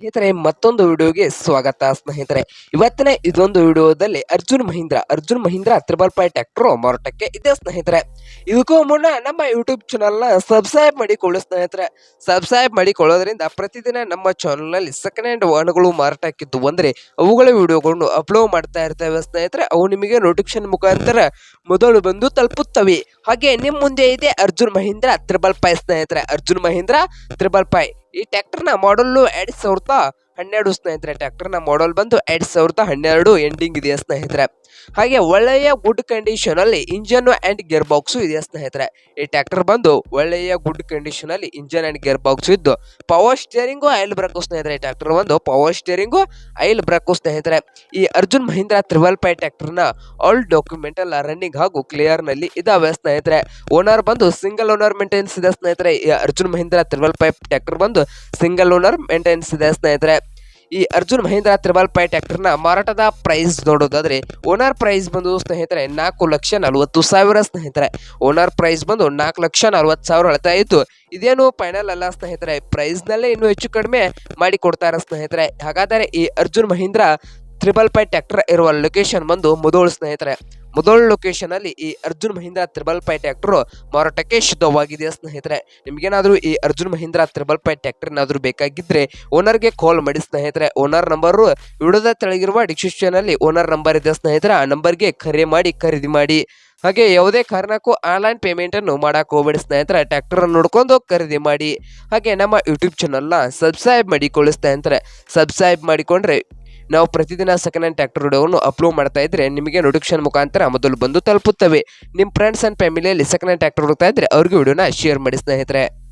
ಸ್ನೇಹಿತರೆ, ಮತ್ತೊಂದು ವಿಡಿಯೋಗೆ ಸ್ವಾಗತ ಸ್ನೇಹಿತರೆ. ಇವತ್ತಿನ ಇದೊಂದು ವಿಡಿಯೋದಲ್ಲಿ Arjun Mahindra Arjun Mahindra triple five tractor ಮಾರಾಟಕ್ಕೆ ಇದೆ ಸ್ನೇಹಿತರೆ. ಇದಕ್ಕೂ ಮುನ್ನ ನಮ್ಮ ಯೂಟ್ಯೂಬ್ ಚಾನಲ್ನ ಸಬ್ಸ್ಕ್ರೈಬ್ ಮಾಡಿಕೊಳ್ಳಿ ಸ್ನೇಹಿತರೆ. ಸಬ್ಸ್ಕ್ರೈಬ್ ಮಾಡಿಕೊಳ್ಳೋದ್ರಿಂದ ಪ್ರತಿದಿನ ನಮ್ಮ ಚಾನಲ್ನಲ್ಲಿ ಸೆಕೆಂಡ್ ಹ್ಯಾಂಡ್ ವಾಹನಗಳು ಮಾರಾಟಕ್ಕಿದ್ದು ಅಂದರೆ ಅವುಗಳ ವಿಡಿಯೋಗಳನ್ನು ಅಪ್ಲೋಡ್ ಮಾಡ್ತಾ ಇರ್ತೇವೆ ಸ್ನೇಹಿತರೆ. ಅವು ನಿಮಗೆ ನೋಟಿಫಿಕೇಶನ್ ಮುಖಾಂತರ ಮೊದಲು ಬಂದು ತಲುಪುತ್ತವೆ. ಹಾಗೆ ನಿಮ್ಮ ಮುಂದೆ ಇದೆ ಅರ್ಜುನ್ ಮಹೀಂದ್ರ, ತ್ರಿಬಲ್ ಫೈ ಸ್ನೇಹಿತರೆ. ಅರ್ಜುನ್ ಮಹೀಂದ್ರ, ತ್ರಿಬಲ್ ಫೈ ಈ ಟ್ರ್ಯಾಕ್ಟರ್ನ ಮಾಡಲ್ಲು ಎರಡ್ ಸಾವಿರದ ಹನ್ನೆರಡು ಸ್ನೇಹಿತರೆ ಟ್ರ್ಯಾಕ್ಟರ್ನ ಮಾಡಲ್ ಬಂದು ಎರಡ್ ಸಾವಿರದ ಹನ್ನೆರಡು ಎಂಡಿಂಗ್ ಇದೆ ಸ್ನೇಹಿತರೆ? ಹಾಗೆ ಒಳ್ಳೆಯ ಗುಡ್ ಕಂಡೀಷನ್ ಅಲ್ಲಿ ಇಂಜನ್ ಅಂಡ್ ಗೇರ್ ಬಾಕ್ಸು ಇದೆ ಸ್ನೇಹಿತರೆ? ಈ ಟ್ರ್ಯಾಕ್ಟರ್ ಬಂದು ಒಳ್ಳೆಯ ಗುಡ್ ಕಂಡೀಷನ್ ಅಲ್ಲಿ ಇಂಜನ್ ಅಂಡ್ ಗೇರ್ ಬಾಕ್ಸ್ ಇದ್ದು ಪವರ್ ಸ್ಟೇರಿಂಗು ಆಯಿಲ್ ಬ್ರೇಕು ಸ್ನೇಹಿತರೆ, ಈ ಟ್ರ್ಯಾಕ್ಟರ್ ಬಂದು ಪವರ್ ಸ್ಟೇರಿಂಗು ಆಯಿಲ್ ಬ್ರೇಕು ಸ್ನೇಹಿತರೆ. ಈ ಅರ್ಜುನ್ ಮಹೀಂದ್ರ ತ್ರಿವಲ್ ಪೈ ಟ್ರ್ಯಾಕ್ಟರ್ನ ಆಲ್ ಡಾಕ್ಯುಮೆಂಟ್ ಎಲ್ಲ ರನ್ನಿಂಗ್ ಹಾಗೂ ಕ್ಲಿಯರ್ನಲ್ಲಿ ಇದಾವೆ ಸ್ನೇಹಿತರೆ. ಓನರ್ ಬಂದು ಸಿಂಗಲ್ ಓನರ್ ಮೇಂಟೆನೆನ್ಸ್ ಇದೆ ಸ್ನೇಹಿತರೆ. ಈ Arjun Mahindra triple five tractor ಬಂದು ಸಿಂಗಲ್ ಓನರ್ ಮೇಂಟೆನೆನ್ಸ್ ಇದೆ ಸ್ನೇಹಿತರೆ. ಈ ಅರ್ಜುನ್ ಮಹೇಂದ್ರ ತ್ರಿಬಲ್ ಪೈ ಟ್ಯಾಕ್ಟರ್ನ ಮಾರಾಟದ ಪ್ರೈಸ್ ನೋಡೋದಾದ್ರೆ, ಓನರ್ ಪ್ರೈಸ್ ಬಂದು ಸ್ನೇಹಿತರೆ ನಾಲ್ಕು ಲಕ್ಷ ನಲವತ್ತು ಸಾವಿರ ಸ್ನೇಹಿತರೆ. ಓನರ್ ಪ್ರೈಸ್ ಬಂದು ನಾಲ್ಕು ಲಕ್ಷ ನಲವತ್ತು ಸಾವಿರ ಹೇಳ್ತಾ ಇತ್ತು ಇದೇನು ಫೈನಲ್ ಅಲ್ಲ ಸ್ನೇಹಿತರೆ ಪ್ರೈಸ್ನಲ್ಲೇ ಇನ್ನೂ ಹೆಚ್ಚು ಕಡಿಮೆ ಮಾಡಿ ಕೊಡ್ತಾರೆ ಸ್ನೇಹಿತರೆ. ಹಾಗಾದರೆ ಈ Arjun Mahindra triple five tractor ಇರುವ ಲೊಕೇಶನ್ ಬಂದು ಮುದೋಳ್ ಸ್ನೇಹಿತರೆ. ಮುದೋಳ್ ಲೊಕೇಶನ್ ಅಲ್ಲಿ ಈ Arjun Mahindra triple five tractor ಮಾರಾಟಕ್ಕೆ ಶುದ್ಧವಾಗಿದೆ ಸ್ನೇಹಿತರೆ? ನಿಮ್ಗೇನಾದ್ರೂ ಈ Arjun Mahindra triple five tractor ಏನಾದ್ರೂ ಬೇಕಾಗಿದ್ರೆ ಓನರ್ಗೆ ಕಾಲ್ ಮಾಡಿ ಸ್ನೇಹಿತರೆ. ಓನರ್ ನಂಬರ್ ವಿಡಿಯೋದ ತೆಳಗಿರುವ ಡಿಸ್ಕ್ರಿಪ್ಷನ್ ಅಲ್ಲಿ ಓನರ್ ನಂಬರ್ ಇದೆ ಸ್ನೇಹಿತರೆ. ಆ ನಂಬರ್ಗೆ ಕರೆ ಮಾಡಿ, ಖರೀದಿ ಮಾಡಿ. ಹಾಗೆ ಯಾವುದೇ ಕಾರಣಕ್ಕೂ ಆನ್ಲೈನ್ ಪೇಮೆಂಟ್ ಅನ್ನು ಮಾಡಕ್ಕೆ ಹೋಗಬೇಡಿ ಸ್ನೇಹಿತರೆ. ಟ್ರ್ಯಾಕ್ಟರ್ ನೋಡ್ಕೊಂಡು ಖರೀದಿ ಮಾಡಿ. ಹಾಗೆ ನಮ್ಮ ಯೂಟ್ಯೂಬ್ ಚಾನಲ್ನ ಸಬ್ಸ್ಕ್ರೈಬ್ ಮಾಡಿಕೊಳ್ಳಿ ಸ್ನೇಹಿತರೆ. ಸಬ್ಸ್ಕ್ರೈಬ್ ಮಾಡಿಕೊಂಡ್ರೆ ನಾವು ಪ್ರತಿದಿನ ಸೆಕೆಂಡ್ ಹ್ಯಾಂಡ್ ಟ್ರ್ಯಾಕ್ಟರ್ ವಿಡಿಯೋವನ್ನು ಅಪ್ಲೋಡ್ ಮಾಡ್ತಾ ಇದ್ರೆ ನಿಮಗೆ ನೋಟಿಫಿಕೇಶನ್ ಮುಖಾಂತರ ಮೊದಲು ಬಂದು ತಲುಪುತ್ತವೆ. ನಿಮ್ಮ ಫ್ರೆಂಡ್ಸ್ ಅಂಡ್ ಫ್ಯಾಮಿಲಿಯಲ್ಲಿ ಸೆಕೆಂಡ್ ಹ್ಯಾಂಡ್ ಟ್ರ್ಯಾಕ್ಟರ್ ಹುಡುಕ್ತಾ ಇದ್ರೆ ಅವ್ರಿಗೆ ವಿಡಿಯೋನ ಶೇರ್ ಮಾಡಿ ಸ್ನೇಹಿತರೆ.